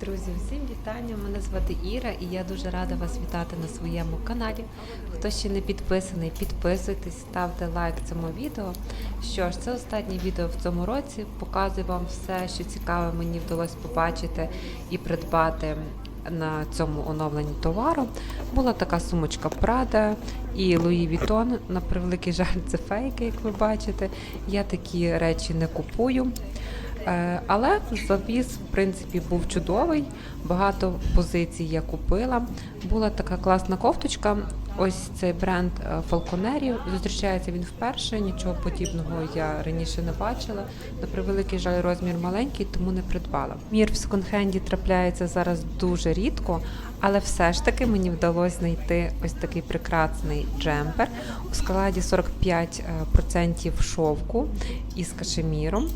Друзі, всім вітання! Мене звати Іра і я дуже рада вас вітати на своєму каналі. Хто ще не підписаний, підписуйтесь, ставте лайк цьому відео. Що ж, це останнє відео в цьому році. Показую вам все, що цікаве мені вдалося побачити і придбати на цьому оновленні товару. Була така сумочка Prada і Louis Vuitton. На превеликий жаль, це фейки, як ви бачите. Я такі речі не купую. Е, Але завіз, в принципі, був чудовий. Багато позицій я купила. Була така класна кофточка. Ось цей бренд е, Falconeri. Зустрічається він вперше. Нічого подібного я раніше не бачила. На превеликий жаль, розмір маленький, тому не придбала. Мір в секонд-хенді трапляється зараз дуже рідко, але все ж таки мені вдалося знайти ось такий прекрасний джемпер у складі 45% шовку із кашеміром.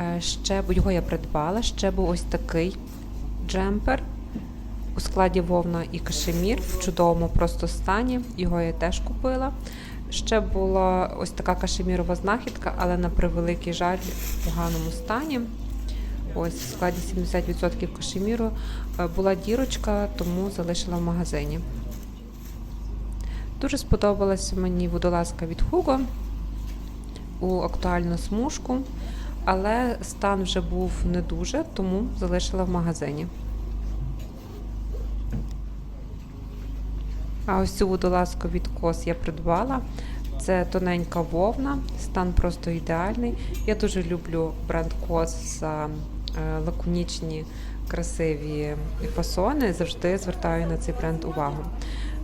Е, Ще його я придбала. Ще був ось такий джемпер у складі вовна і кашемір в чудовому просто стані. Його я теж купила. Ще була ось така кашемірова знахідка, але на превеликий жаль в поганому стані. Ось в складі 70% кашеміру Е, була дірочка, тому залишила в магазині. Дуже сподобалася мені водолазка від Hugo у актуальну смужку, але стан вже був не дуже, тому залишила в магазині. А ось цю водолазку від кос я придбала. Це тоненька вовна, стан просто ідеальний. Я дуже люблю бренд кос за е, лаконічні, красиві фасони. Завжди звертаю на цей бренд увагу.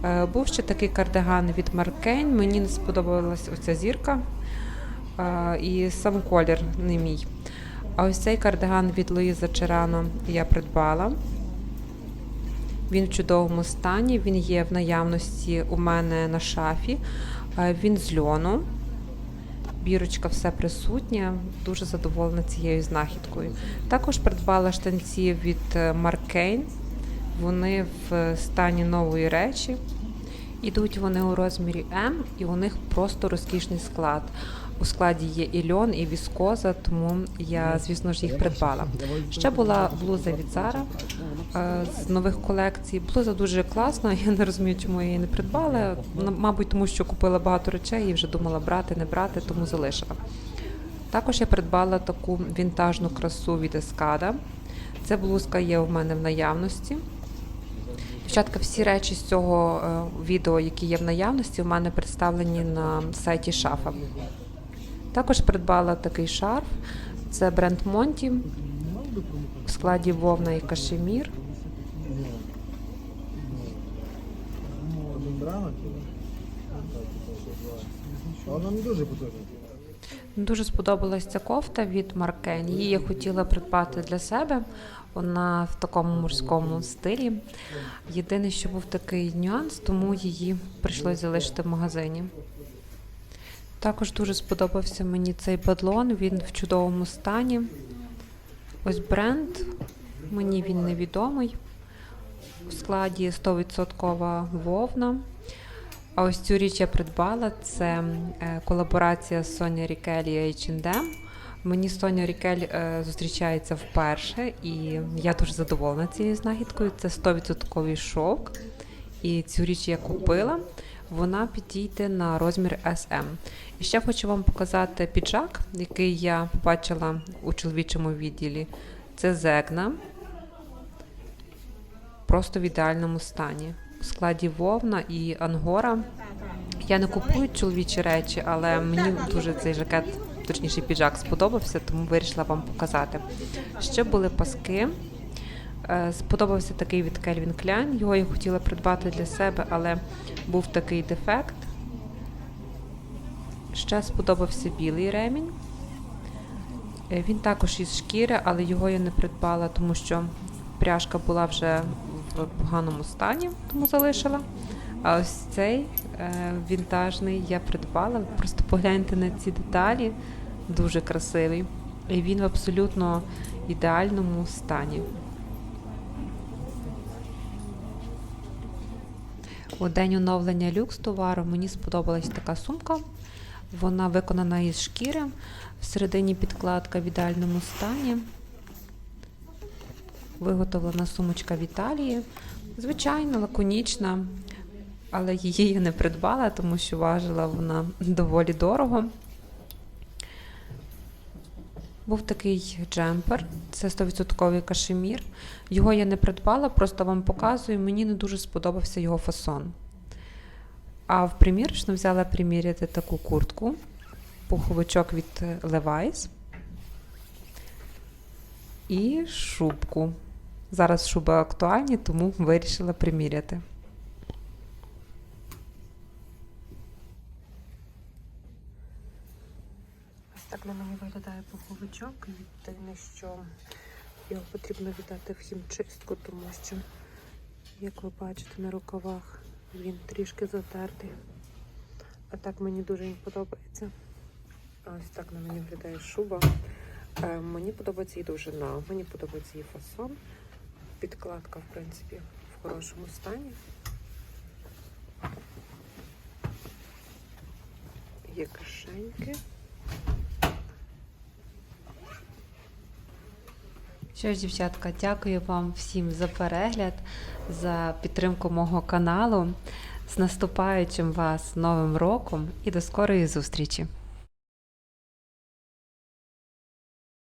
Е, Був ще такий кардиган від Маркейн. Мені не сподобалась оця зірка е, і сам колір не мій. А ось цей кардиган від Луїза Черано я придбала. Він в чудовому стані, він є в наявності у мене на шафі. Е, Він з льону. Бірочка все присутня, дуже задоволена цією знахідкою. Також придбала штанці від Markane. Вони в стані нової речі. Ідуть вони у розмірі М, і у них просто розкішний склад. У складі є і льон, і віскоза, тому я, звісно ж, їх придбала. Ще була блуза від Zara е, з нових колекцій. Блуза дуже класна, я не розумію, чому я її не придбала. Ну, Мабуть, тому що купила багато речей і вже думала брати, не брати, тому залишила. Також я придбала таку вінтажну красу від Ескада. Ця блузка є у мене в наявності. Дівчатка, всі речі з цього е, відео, які є в наявності, у мене представлені на сайті Шафа. Також придбала такий шарф. Це бренд Монті у складі вовна і кашемір. Вона не дуже потужна. Дуже сподобалась ця кофта від Маркен. Її я хотіла придбати для себе. Вона в такому морському стилі. Єдине, що був такий нюанс, тому її прийшлося залишити в магазині. Також дуже сподобався мені цей бадлон, він в чудовому стані. Ось бренд, мені він невідомий. У складі 100% вовна. А ось цю річ я придбала. Це е, колаборація з Соня Рікель і H&M. Мені Соня Рікель зустрічається вперше, і я дуже задоволена цією знахідкою. Це 100% шовк. І цю річ я купила. Вона підійде на розмір SM. І ще хочу вам показати піджак, який я побачила у чоловічому відділі. Це зегна. Просто в ідеальному стані. У складі вовна і ангора. Я не купую чоловічі речі, але мені дуже цей жакет, точніше піджак, сподобався, тому вирішила вам показати. Ще були паски. Е, Сподобався такий від Calvin Klein. Його я хотіла придбати для себе, але був такий дефект. Ще сподобався білий ремінь. Е, Він також із шкіри, але його я не придбала, тому що пряжка була вже в поганому стані, тому залишила. А ось цей е, вінтажний я придбала. Просто погляньте на ці деталі, дуже красивий. І він в абсолютно ідеальному стані. У день оновлення люкс товару мені сподобалась така сумка. Вона виконана із шкіри. Всередині підкладка в ідеальному стані. виготовлена сумочка в Італії. Звичайно, лаконічна, але її я не придбала, тому що важила вона доволі дорого. Був такий джемпер, це 100% кашемір. Його я не придбала, просто вам показую, мені не дуже сподобався його фасон. А в примірочну взяла приміряти таку куртку, пуховичок від Levi's і шубку. Зараз шуби актуальні, тому вирішила приміряти. Так на мені виглядає пуховичок. Єдине, що його потрібно віддати в хімчистку, тому що, як ви бачите, на рукавах він трішки затертий. А так мені дуже їм подобається. Ось так на мені виглядає шуба. Е, мені подобається її довжина, мені подобається її фасон. Підкладка, в принципі, в хорошому стані. Є кишеньки. Що ж, дівчатка, дякую вам всім за перегляд, за підтримку мого каналу. З наступаючим вас Новим роком і до скорої зустрічі!